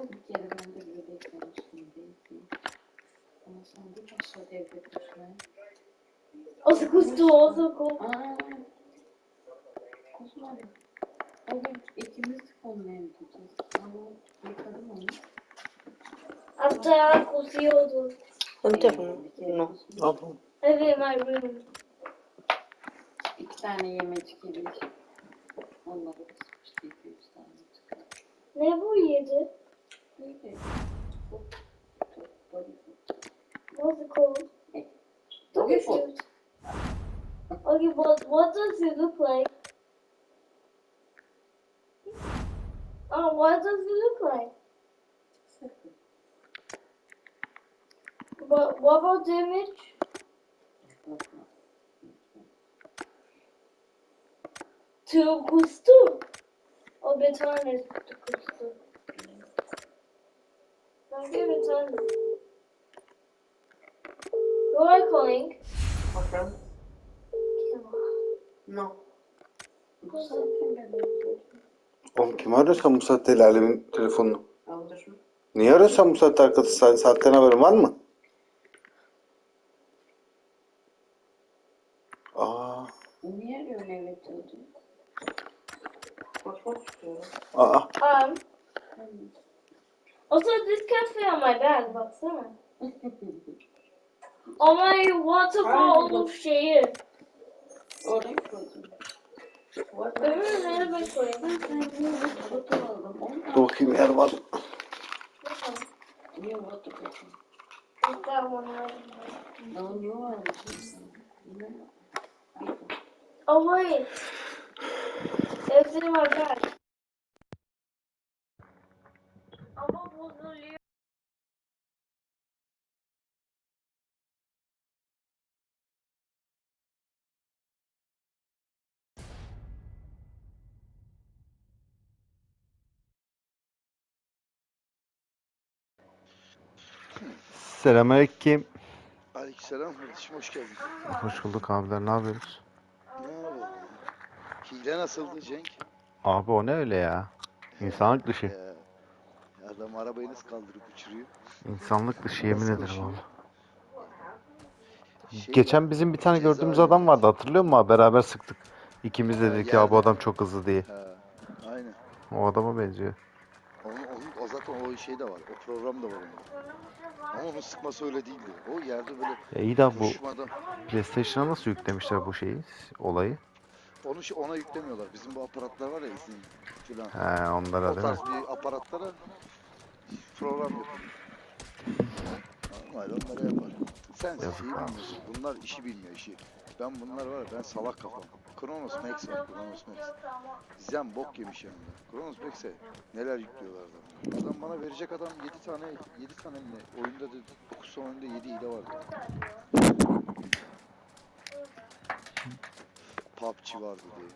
Nasıl bir kere ben de böyle eklemiştim değil mi? Ama sen bir başka devre kuşuna. Nasıl kustu o soku? Kusmadı. O gün ikimiz olmaya mı tutacağız? Ama yıkadım onu. Hatta kusuyordu. Önce bunu. No. Ablam. Evet, ben. İki tane yemecik yedik. Onları kısmıştı iki üç tane. Ne bu yedi? What's it called? Doggy food. food. Okay, but what does look like? Oh, what does like? Sıfır. What, what about damage? To kustu. O bir tane kustu. Who are you calling? Ablam. Kim? No. Oğlum kim arıyorsan bu saatte el alemin telefonunu? Niye arıyorsan bu saatte arkadaş saat, saatten haberin var mı? Aa, Niye oldu? Koşmak istiyorum. aa, Um. Also, this can't fit on my bag, baksana. O my waterfall şeyi. Oraya koydum. What? Öbürü nereye dur bakayım yer var. niye koydum? Ne? Oh wait. It's in my bag. Ama bozuluyor. Selamünaleyküm. Aleykümselam kardeşim hoş geldin. Hoş bulduk abiler ne yapıyorsunuz? Ne yapalım? Hile nasıldı Cenk? Abi o ne öyle ya? İnsanlık dışı. Ya adam arabayı nasıl kaldırıp uçuruyor? İnsanlık dışı yemin Nasıl ederim koşuyor? abi. Şey Geçen bizim bir tane gördüğümüz cezaevinde- adam vardı hatırlıyor musun abi? Beraber sıktık. İkimiz de Ha, dedik ya bu yerde. adam çok hızlı diye. Ha, aynen. O adama benziyor. Onun, onun, o zaten o şey de var. O program da var onun. Ama onun sıkması öyle değildi. O yerde böyle E iyi de bu koşmadan. PlayStation'a nasıl yüklemişler bu şeyi, olayı? Onu şey- ona yüklemiyorlar. Bizim bu aparatlar var ya izin filan. He onlara O değil mi? tarz bir aparatlara program yapıyor. Normal onlara yapar. Sen şeyi bilmiyorsun. Bunlar işi bilmiyor işi. Ben bunlar var ya ben salak kafam. Kronos Max var Kronos Max. Zen bok yemiş yanında. Kronos Max'e neler yüklüyorlar adam. Adam bana verecek adam 7 tane 7 tane mi? Oyunda da 9 son oyunda 7 hile var. PUBG var dedi.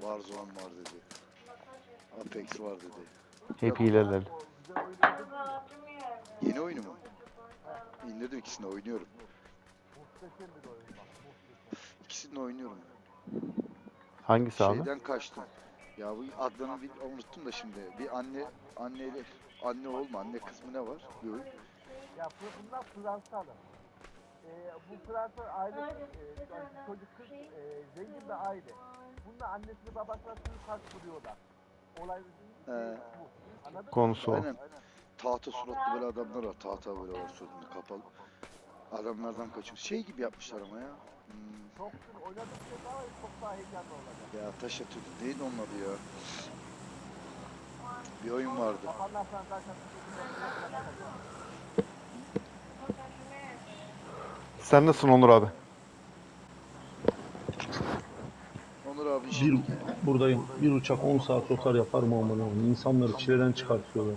Warzone var dedi. Apex var dedi. Hep hileler. Yeni oyunu mu? İndirdim ikisini oynuyorum. İkisini oynuyorum. Hangisi abi? Şeyden kaçtım. Ya bu adlarını bir unuttum da şimdi. Bir anne anneyle anne oğul mu anne kız mı ne var? Bir oyun. Ya bu- bunlar Fransalı. Ee, bu Fransa aile, e, çocuk kız e, zengin bir aile. Bunlar annesini babasına suikast kuruyorlar. Olay He. bu. Konusu o. Aynen. Tahta suratlı böyle adamlar var. Tahta böyle var suratında kapalı. Adamlardan kaçıyor. Şey gibi yapmışlar ama ya. Hmm, ya taş atıyordu. Neydi onun adı ya? Bir oyun vardı. Sen nasılsın Onur abi? Onur abi Bir, buradayım. Bir uçak 10 saat rotar yapar mı Allah'ım? İnsanları çileden çıkartıyorlar. ya.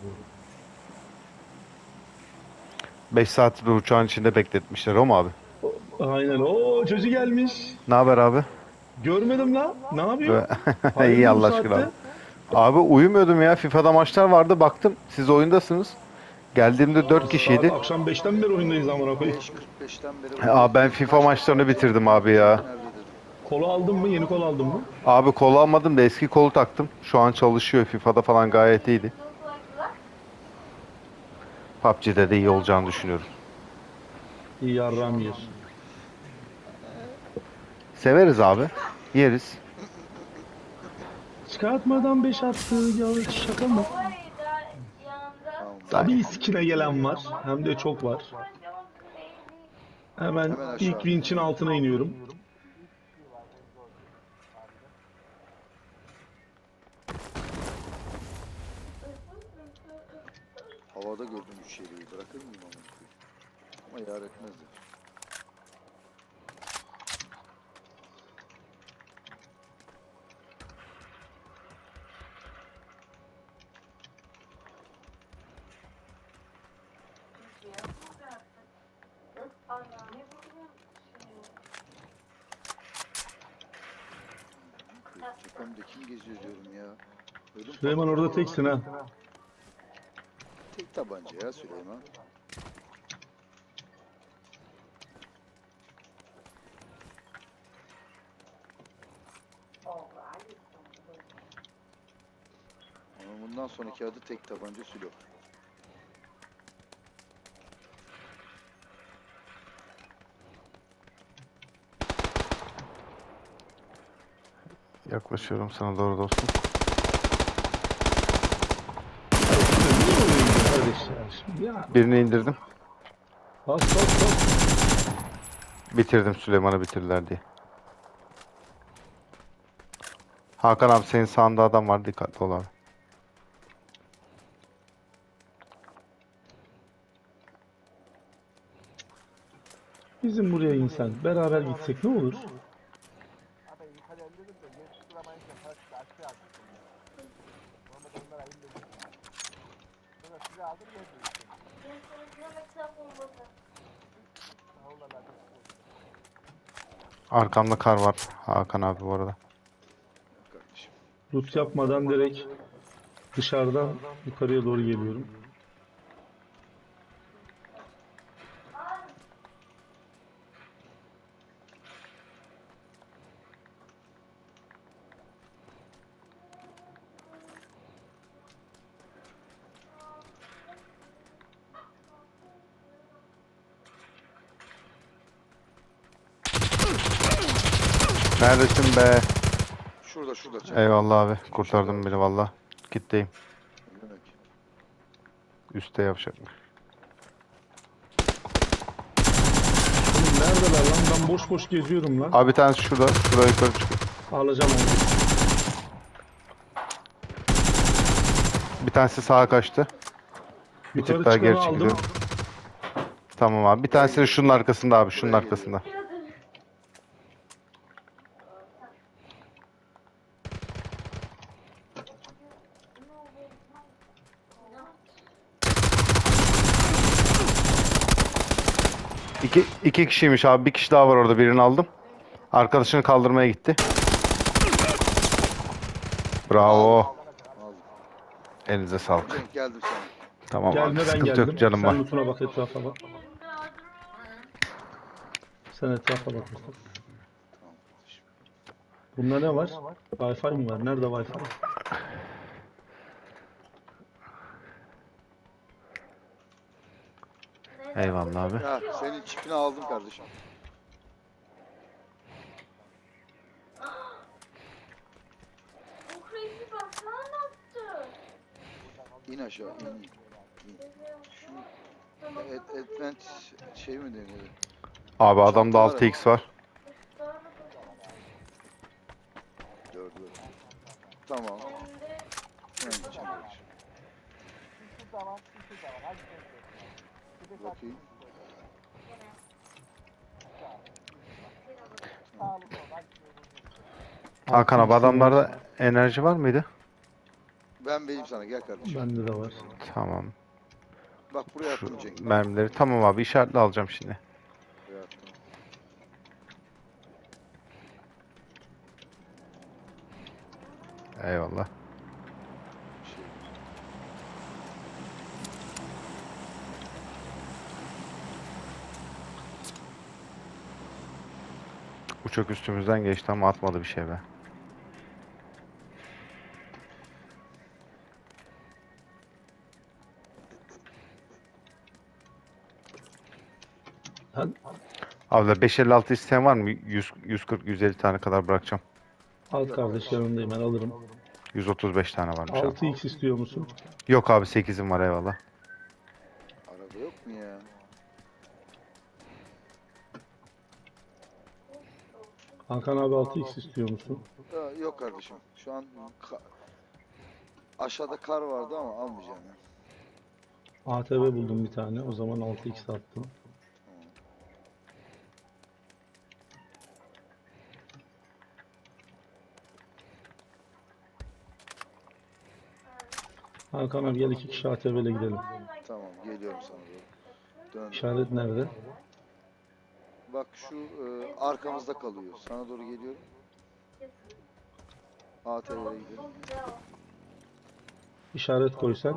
5 saattir uçağın içinde bekletmişler o mu abi? Aynen. O çocuğu gelmiş. Ne haber abi? Görmedim lan. Ne yapıyor? İyi bu Allah aşkına abi. saatte? Abi uyumuyordum ya. FIFA'da maçlar vardı. Baktım siz oyundasınız. Geldiğimde 4 kişiydi. Saat akşam 5'ten beri oyundayız amına koyayım. 5.45'ten beri Abi ben FIFA maçlarını bitirdim abi ya. Kolu aldın mı? Yeni kol aldın mı? Abi kolu almadım da eski kolu taktım. Şu an çalışıyor. FIFA'da falan gayet iyiydi. PUBG'de de iyi olacağını düşünüyorum. İyi yarram yer. Severiz abi. Yeriz. Çıkartmadan 5 attı. Ya şaka mı? Tabii iskine gelen var. Hem de çok var. Hemen Hemen aşağı. ilk vinçin altına iniyorum. Havada gördüm üç yeleği. Bırakır mıyım amına koyayım? Ama yar etmezler. Tepemde kim geziyor diyorum ya. Ödüm Orada teksin ha. Tek tabanca ya Süleyman. Ama bundan sonraki adı tek tabanca Sülo. Yaklaşıyorum sana doğru dostum. Kardeş ya. Birini indirdim. Bas bas bas. Bitirdim Süleyman'ı bitirdiler diye. Hakan abi senin sağında adam var dikkatli ol abi. Bizim buraya insan. Beraber gitsek ne olur? Abi yukarı elledim de yer tutturamayınca parçayı aşağı attım. Normalde onlara elledim. Sonra size aldım yer değiştirdim. Havlular da Arkamda kar var Hakan abi bu arada. Rut yapmadan direkt dışarıdan yukarıya doğru geliyorum. Neredesin be? Şurada şurada. çek. Eyvallah abi. Kurtardım beni valla. Gitteyim. Yemek. Üste yapacakmış. Oğlum neredeler lan? Ben boş boş geziyorum lan. Abi bir tanesi şurada. Şuraya yukarı çıkıyor. Alacağım onu. Bir tanesi sağa kaçtı. Bir Yukarı tık daha geri çıkanı aldım. çekiliyorum. Tamam abi. Bir tanesi de şunun arkasında abi. Şunun arkasında. İki, kişiymiş abi. Bir kişi daha var orada. Birini aldım. Arkadaşını kaldırmaya gitti. Bravo. Elinize sağlık. Cenk geldim sana. Tamam abi. Gelme ben Sıkıntı geldim. yok canım Sen var. lootuna bak etrafa bak. Sen etrafa bak. Mustafa. Bunda ne var? Wi-Fi mi var? Nerede Wi-Fi? Eyvallah abi. Ya senin çipini aldım kardeşim. Bu crazy baksana ne yaptı? İn aşağı in. in. Et, advent şey mi deniyor? Abi adamda Çantalar 6x var. Dördü. Tamam. Hemen geçelim kardeşim. Bir Bakayım. Hakan abi adamlarda enerji var mıydı? Ben vereyim sana gel kardeşim. Bende de var. Tamam. Bak buraya Şu attım Cenk. mermileri. Tamam abi işaretli alacağım şimdi. Buraya attım. Eyvallah. Uçak üstümüzden geçti ama atmadı bir şey be. Ben Abi 556 isteyen var mı? 100, 140, 150 tane kadar bırakacağım. al kardeş yanındayım ben alırım. 135 tane varmış abi. 6x istiyor musun? Yok abi 8'im var eyvallah. Hakan abi 6x istiyor musun? Yok kardeşim. Şu an ka- aşağıda kar vardı ama almayacağım ya. ATV buldum bir tane. O zaman 6x attım. Hakan abi gel iki kişi ATV ile gidelim. Tamam geliyorum sana doğru. Dön. İşaret nerede? Bak şu e, arkamızda kalıyor. Sana doğru geliyorum. ATV'ye gidelim. İşaret koy sen.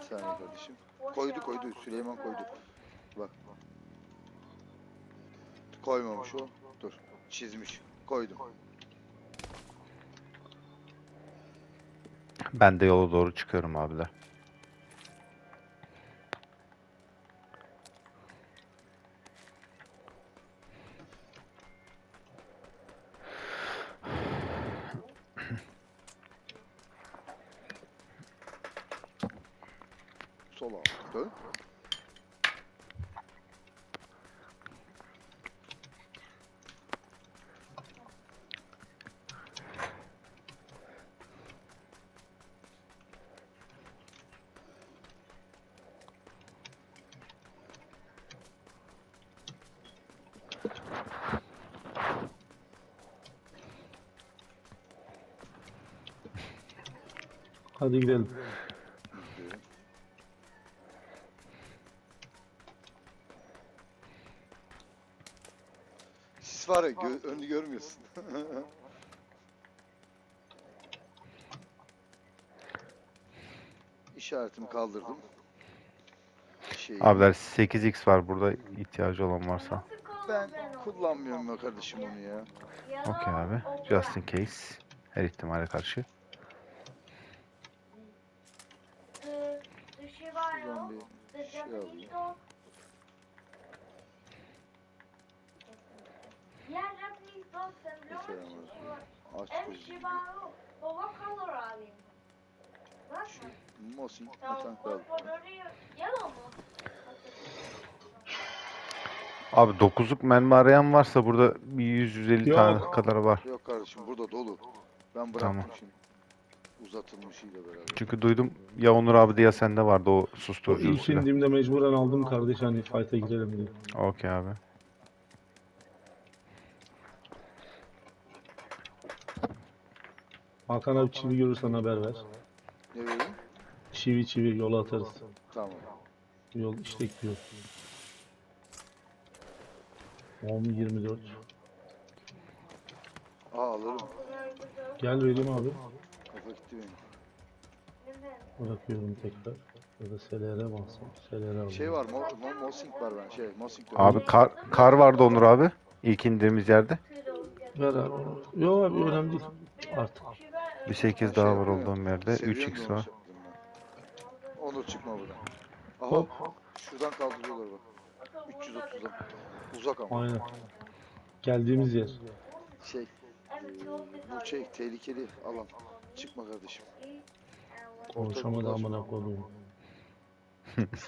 Bir saniye kardeşim. Koydu koydu. Süleyman koydu. Bak. Koymamış o. Dur. Çizmiş. Koydum. Ben de yola doğru çıkıyorum abiler. Sola dön. Hadi gidelim. Sis var ya gö- önünü görmüyorsun. İşaretimi kaldırdım. Şey, Abiler 8x var burada ihtiyacı olan varsa. ben kullanmıyorum ya kardeşim onu ya. Okey abi. Just in case. Her ihtimale karşı. Şuradan bir şey alayım. Mesela aç gözünü. Baba color alayım. Bak. Tamam. mu? Abi 9'luk mermi arayan varsa burada bir 100-150 Yok. tane kadar var. Yok kardeşim burada dolu. Ben bıraktım Tamam. şimdi. Uzatılmışıyla beraber. Çünkü duydum ya Onur abi diye sende vardı o O ilk susturucu silah. indiğimde mecburen aldım kardeş hani fight'a girelim diye. Okey abi. Hakan abi çivi görürsen haber ver. Çivi çivi yola atarız. Tamam. Yol işte gidiyor. 10 24. Aa alırım. Gel vereyim abi. Kafa gitti benim. Bırakıyorum tekrar. Ya da SLR bassam. SLR alayım. Şey var, mo, mo, Mosing var ben. Şey, Mosing de Abi kar, kar vardı Onur abi. İlk indiğimiz yerde. Ver abi. Yok abi önemli değil. Artık. Bir 8 daha var olduğum yerde. Seviyorum 3x da onu var. yaptım Onur çıkma buradan. Aha, Hop. şuradan kaldırıyorlar bak. 330'dan. Uzak ama. Aynen. Geldiğimiz yer. Şey, eee, bu şey tehlikeli alan. Çıkma kardeşim. Konuşamadı amına koyayım.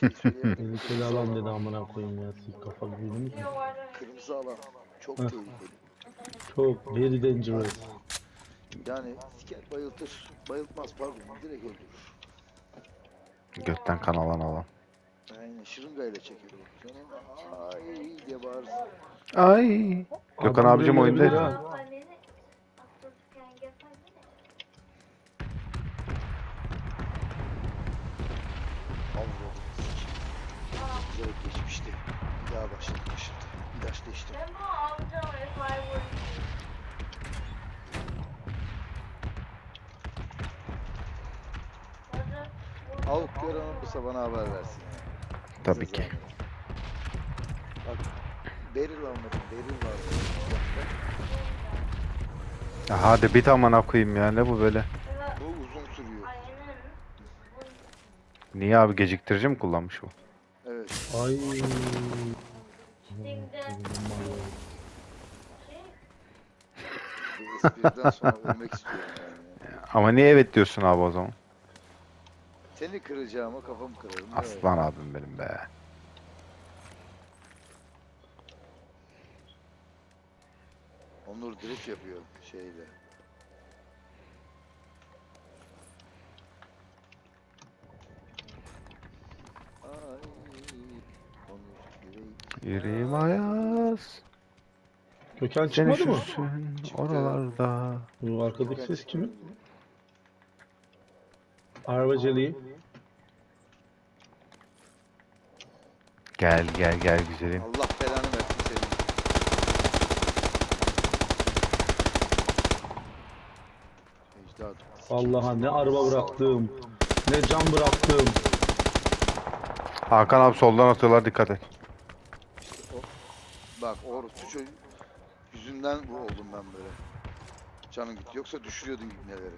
Şey. Tehlikeli alan dedi amına koyayım ya. Sik kafa büyüdünüz mü? Kırmızı alan. Çok Heh. tehlikeli. Çok very dangerous. Yani siker bayıltır. Bayıltmaz pardon. Direkt öldürür. Götten kan alan alan. Aynen şırıngayla. Sonra ay diye bağırırsın. Ay. Gökhan Adam abicim. Avradım. Güzel geçmişti. Bir daha başladı başladı. İlaç değiştim. Ben bunu Avuk gören olursa bana haber versin. Yani. Tabii ki. Bak Beril almadım. Beril var. Ya hadi bir tamam koyayım ya ne bu böyle? Bu uzun sürüyor. Niye abi geciktirici mi kullanmış bu? Evet. Ay. Ama niye evet diyorsun abi o zaman? Seni kıracağıma kafamı kırarım. Aslan abim benim be. Onur drift yapıyor şeyle. Ay, Onur drift. Yüreğim ayaz. Gökhan Seni çıkmadı mı? Çıktı. oralarda. Bu arkadaki ses kimin? Arabacılığı. Gel gel gel güzelim. Allah belanı versin senin. Ecdat. Allah'a ne araba bıraktım. Ne cam bıraktım. Hakan abi soldan atıyorlar dikkat et. Bak orospu çocuk yüzünden bu oldum ben böyle. Canın gitti. Yoksa düşürüyordun ibneleri.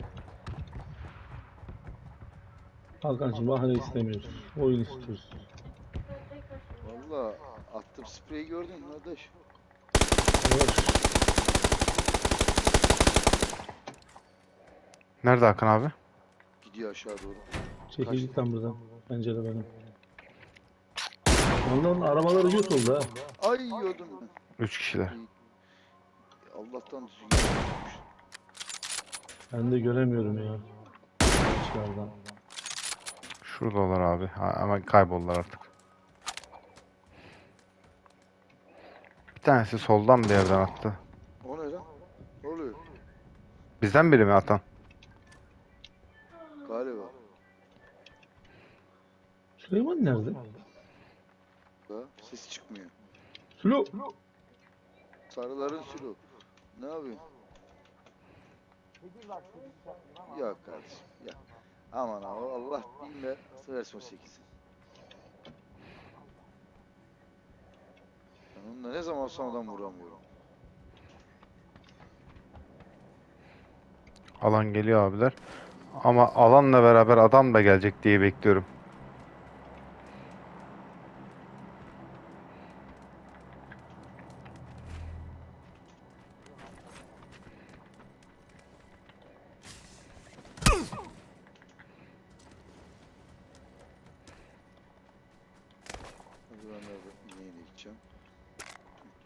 Hakan'cığım bahane istemiyoruz. Oyun istiyoruz. Valla attım spreyi gördün mü kardeş? Yavaş. Nerede Hakan abi? Gidiyor aşağı doğru. Çekil git lan buradan. Pencere benim. Onların arabaları yut oldu ha. Ay yiyordum ben. Üç kişiler. Allah'tan düzgün yapmış. Ben de göremiyorum ya. Ağaçlardan. Şuradalar abi. Ha, ama kayboldular artık. Bir tanesi soldan bir yerden attı. O ne lan? Ne oluyor? Bizden biri mi atan? Galiba. Süleyman nerede? Ha? Ses çıkmıyor. Sülo. Sarıların sülü. Ne yapıyor? Sekiz var sekiz yapayım ama. Yok kardeşim. Ya. Aman abi Allah bilme. Versin o 8'i. Ben onunla ne zaman sonradan vuramıyorum. Alan geliyor abiler. Ama alanla beraber adam da gelecek diye bekliyorum. Hadi ben de ineğine gideceğim.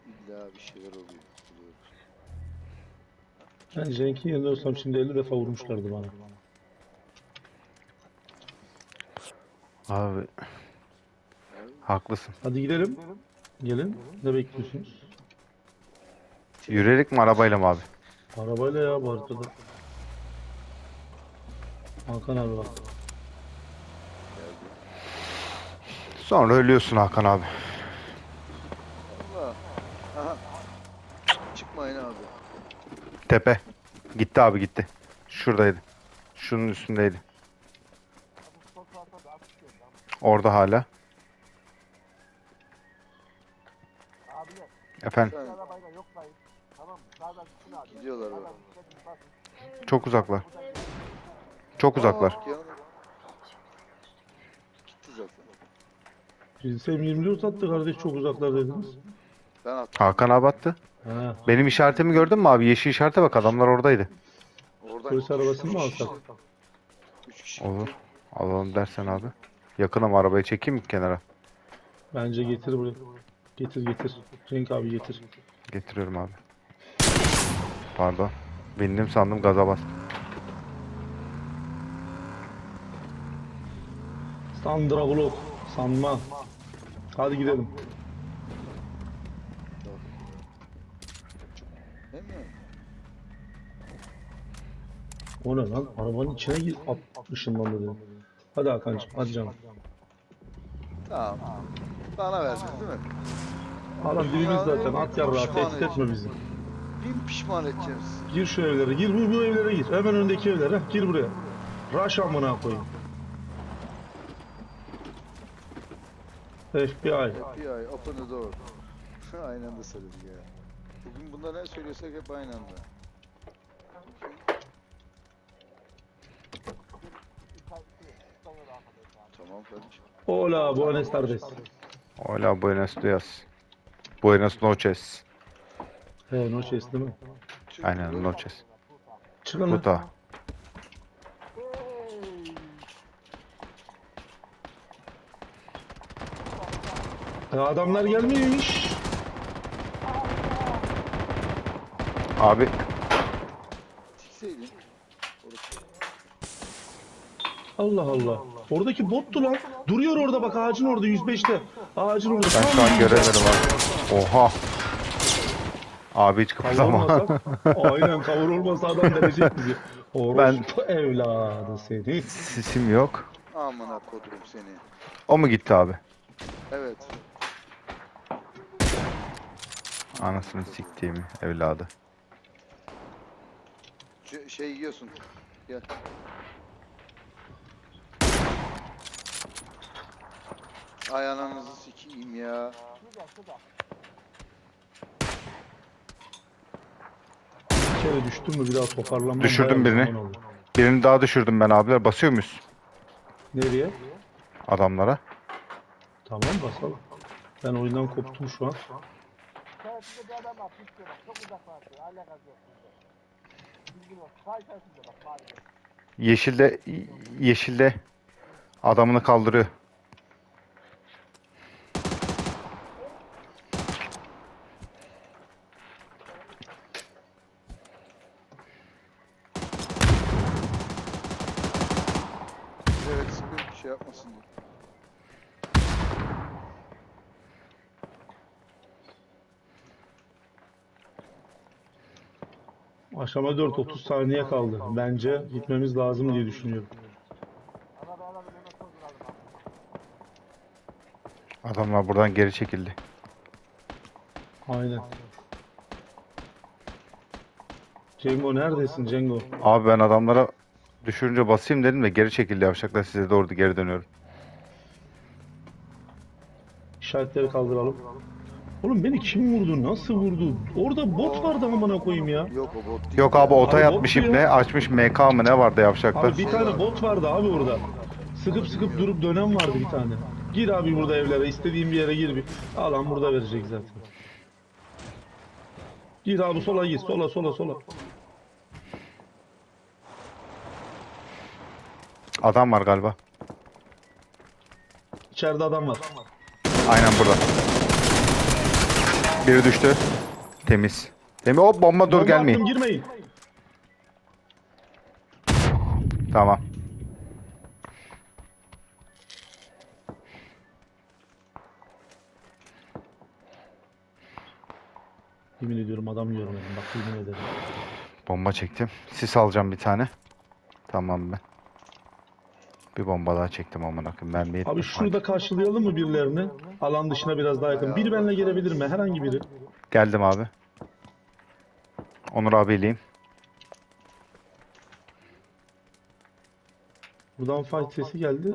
İlla bir şeyler oluyor. Biliyorum. Cenk'in yerinde olsam şimdi 50 defa vurmuşlardı bana. Abi haklısın. Hadi gidelim. Gelin. Ne bekliyorsunuz? Yürüyerek mi arabayla mı abi? Arabayla ya bu arkada. Hakan abi bak. Sonra ölüyorsun Hakan abi. Allah. Aha. Çıkmayın abi. Tepe. Gitti abi gitti. Şuradaydı. Şunun üstündeydi. Orada hala. Efendim gidiyorlar çok uzaklar. Çok uzaklar. Gitti zaten. Bilsem 24 attı kardeş çok uzaklar dediniz. Ben attım. Hakan abi attı. Ha. Benim işaretimi gördün mü abi? Yeşil işarete bak adamlar oradaydı. Oradan Polis arabasını mı alsak? kişi- Üç kişi. Olur. Alalım dersen abi. Yakınım arabayı çekeyim mi kenara? Bence getir buraya. Getir getir. Cenk abi getir. Getiriyorum abi. Pardon. Bindim sandım gaza bastım. Sandra Bullock. Sanma. Hadi gidelim. Değil mi? O ne lan? Arabanın içine gir. At, ışınlandı. Hadi Hakan'cığım hadi canım. Tamam. Bana verdin değil mi? Adam dibimiz zaten. At yarrağı. Tehdit etme bizi. Bin pişman edeceğim sizi. Gir şu evlere. Gir bu, bu evlere gir. Hemen önündeki evlere. Gir buraya. Rush amına koyayım. FBI. FBI, open the door. aynı anda söyledik ya. Bugün bunda ne söylüyorsak hep aynı anda. Tamam kardeşim. Hola, buenas tardes. Hola buenos dias. Buenas noches. He, no chest değil mi? Aynen noches. Çıkın lan. Kuta. Ya adamlar gelmiş. Abi Sikseydin. Allah Allah. Oradaki bottu lan. Duruyor orada bak ağacın orada 105'te. Ağacın orada. ben şu an göremedim abi. Oha. Abi hiç kıpırdama. Aynen kavurulmasa adam verecek bizi. Ben- Orospu evladı seni. Sisim yok. Amına kodurum seni. O mu gitti abi? Evet. Anasını siktiğimi evladı. C- şey yiyorsun. Gel. Ay ananızı sikeyim ya. Bir kere düştün mü bir daha toparlanmam. Düşürdüm bayağı birini. zaman. Birini daha düşürdüm ben abiler. Basıyor muyuz Nereye? adamlara? Tamam basalım. Ben oyundan koptum şu an. Bir adam var. Pişti bak. Çok uzaklaştı. Alakası yok bizde. Yeşilde yeşilde adamını kaldırıyor. Evet sıkı şey yapmasın diye. Aşama 4 30 saniye kaldı. Bence gitmemiz lazım diye düşünüyorum. Adamlar buradan geri çekildi. Aynen. Cengo neredesin Cengo? Abi ben adamlara düşürünce basayım dedim de geri çekildi yavşaklar size doğru geri dönüyorum. İşaretleri kaldıralım. Oğlum beni kim vurdu? Nasıl vurdu? Orada bot vardı amına koyayım ya. Yok o bot değil. Yok abi ota Abi yatmış bot açmış MK mı ne vardı yavşaklar. Abi bir tane bot vardı abi orada. Sıkıp sıkıp durup dönen vardı bir tane. Gir abi burada evlere. istediğin bir yere gir bir. Alan burada verecek zaten. Gir abi sola gir. Sola sola sola. Adam var galiba. İçeride adam var. Aynen burada. Biri düştü. Temiz. Demi hop bomba dur Bomba gelmeyin. attım, girmeyin. Tamam. Yemin ediyorum adam görmedim. Bak yemin ederim. Bomba çektim. Sis alacağım bir tane. Tamam ben. Bir bomba daha çektim amına koyayım. Mermi Abi yetmez. şurada karşılayalım mı birilerini? Alan dışına biraz daha yakın. Biri benimle gelebilir mi? Herhangi biri. Geldim abi. Onur abiyleyim. Buradan fight sesi geldi.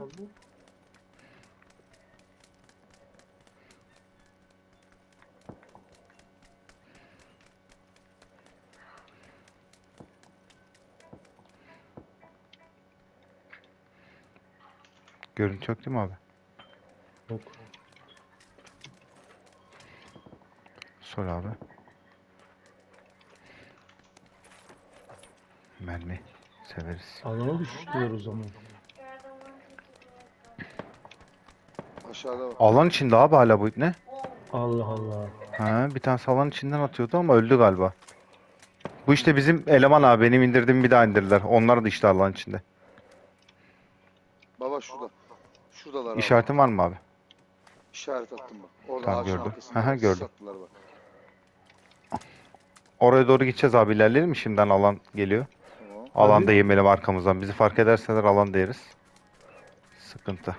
Görüntü yok değil mi abi? Yok. Sol abi. Mermi. Severiz. Alana düştüler o zaman. Aşağıda var. Alan içinde abi hala bu ne? Allah Allah. Ha, bir tane alan içinden atıyordu ama öldü galiba. Bu işte bizim eleman abi benim indirdiğimi bir daha indirdiler. Onlar da işte alan içinde. Baba şurada. Şuradalar abi. İşaretin var mı abi? İşaret attım bak. Orada Tamam, ağacın gördüm. arkasında. Aha, gördüm. attılar bak. Oraya doğru gideceğiz abi ilerleyelim mi? Şimdiden alan geliyor. Tamam. Alanda yemeyelim arkamızdan. Bizi fark ederseler alan deriz. Sıkıntı.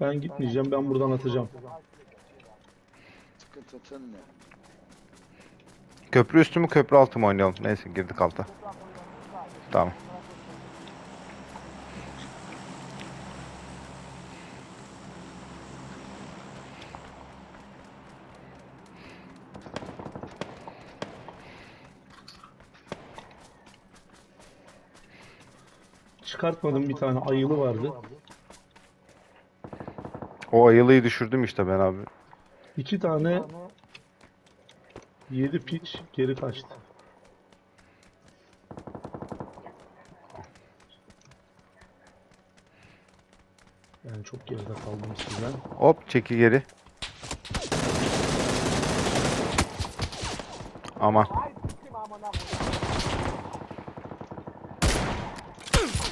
Ben gitmeyeceğim. Ben buradan atacağım. Sıkıntı sen ne? Köprü üstü mü köprü altı mı oynayalım? Neyse girdik alta. Tamam. çıkartmadım bir tane ayılı vardı. O ayılıyı düşürdüm işte ben abi. İki tane yedi piç geri kaçtı. Yani çok geride kaldım sizden. Hop çeki geri. Ama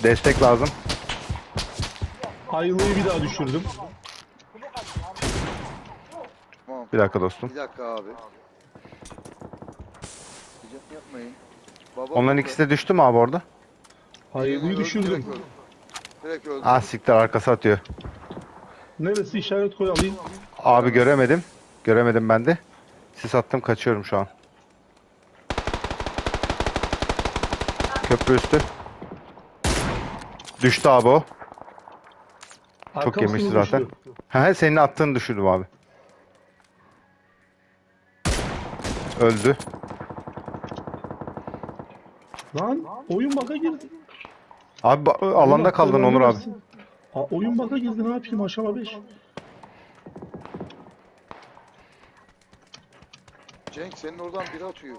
destek lazım. Hayırlıyı bir daha düşürdüm. Tamam. Bir dakika dostum. Bir dakika abi. Hocam yapmayın. Baba Onların ikisi de düştü mü abi orada? Hayırlıyı Öldü, düşürdüm. Direkt öldü. Ah siktir arkası atıyor. Neresi işaret koy alayım. Abi göremedim. Göremedim ben de. Sis attım kaçıyorum şu an. Köprü üstü. Düştü abi o. Çok yemişti zaten. düştü. He senin attığını düşürdüm abi. Öldü. Lan oyun baka girdi. Abi ba- alanda Allah kaldın Onur abi. versin. Ha, oyun baka girdi ne yapayım aşağı 5. Cenk senin oradan biri atıyor.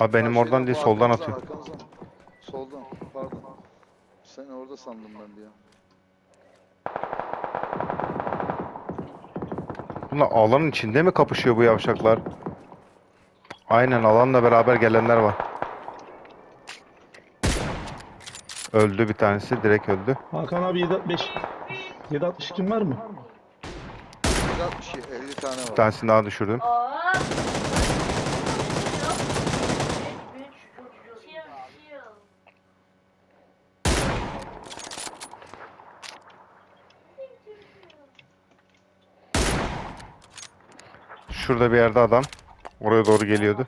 Abi benim Karşıdan, oradan değil bu soldan arkanızdan, atıyor. Soldan pardon. Sen orada sandım ben de ya. Bunlar alanın içinde mi kapışıyor bu yavşaklar? Aynen alanla beraber gelenler var. Öldü bir tanesi direkt öldü. Hakan abi 7 5 762 var mı? 160 50 tane Bir var. tanesini daha düşürdüm. Şurada bir yerde adam. Oraya doğru geliyordu.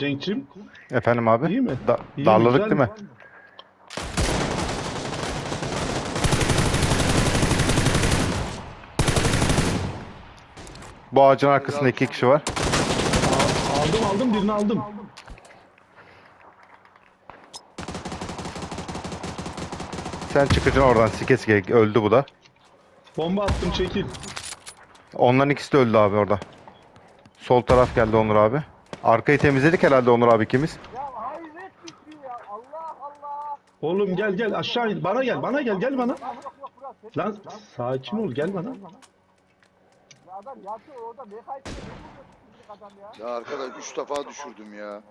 Cenk'cim Efendim abi? iyi mi? Da- İyi mi, darladık güzel değil mi? Bu ağacın arkasında iki kişi var. Aldım aldım birini aldım. Sen çıkacaksın oradan sike sike öldü bu da. Bomba attım çekil. Onların ikisi de öldü abi orada. Sol taraf geldi Onur abi. Arkayı temizledik herhalde Onur abi ikimiz. Ya hayret bir şey ya. Allah Allah. Oğlum gel gel aşağı in. Bana gel bana gel gel bana. Lan Lan sakin ol gel bana. Ya adam yatıyor orada ne kaybediyor? Ne bu adam ya? Ya arkadaş 3 defa düşürdüm ya.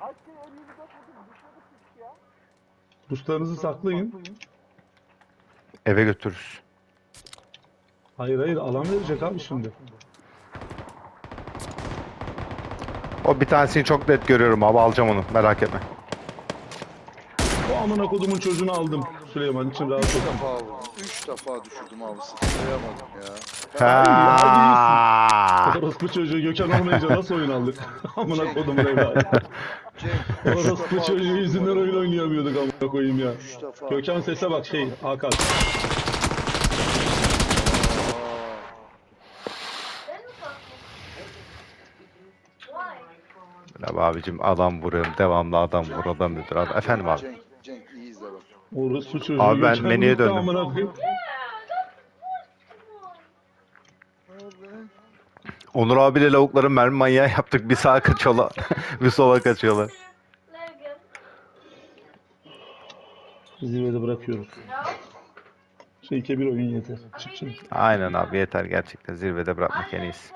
Kaç kere 54 vurdum. Düşmedik hiç ya. Buslarınızı saklayın. Eve götürürüz. Hayır hayır alan verecek abi şimdi. O bir tanesini çok net görüyorum abi alacağım onu merak etme. O amına kodumun çocuğunu aldım. Süleyman için rahat 3 ol. defa vurdum. 3 defa düşürdüm abi. Sıçrayamadım ya. Ha. Orospu çocuğu Gökhan olmayınca nasıl oyun aldık? amına kodumun evladı. Cenk 3 Orospu defa çocuğu yüzünden oyun oynayamıyorduk amına koyayım ya. 3 defa. Gökhan sese bak şey Hakan. Aa, Ben mi kalktım? Abi abicim adam vuruyorum devamlı adam vur adam öldür abi. Efendim abi. Cenk, Cenk iyi izle bak. Orospu çocuğu Abi ben menüye döndüm. amına koyayım. Onur abiyle lavukları mermi manyağı yaptık. Bir sağa kaçıyorlar. bir sola kaçıyorlar. Zirvede bırakıyoruz. Şey bir oyun yeter. Çık çık. Aynen abi yeter gerçekten zirvede bırakmak en iyisi.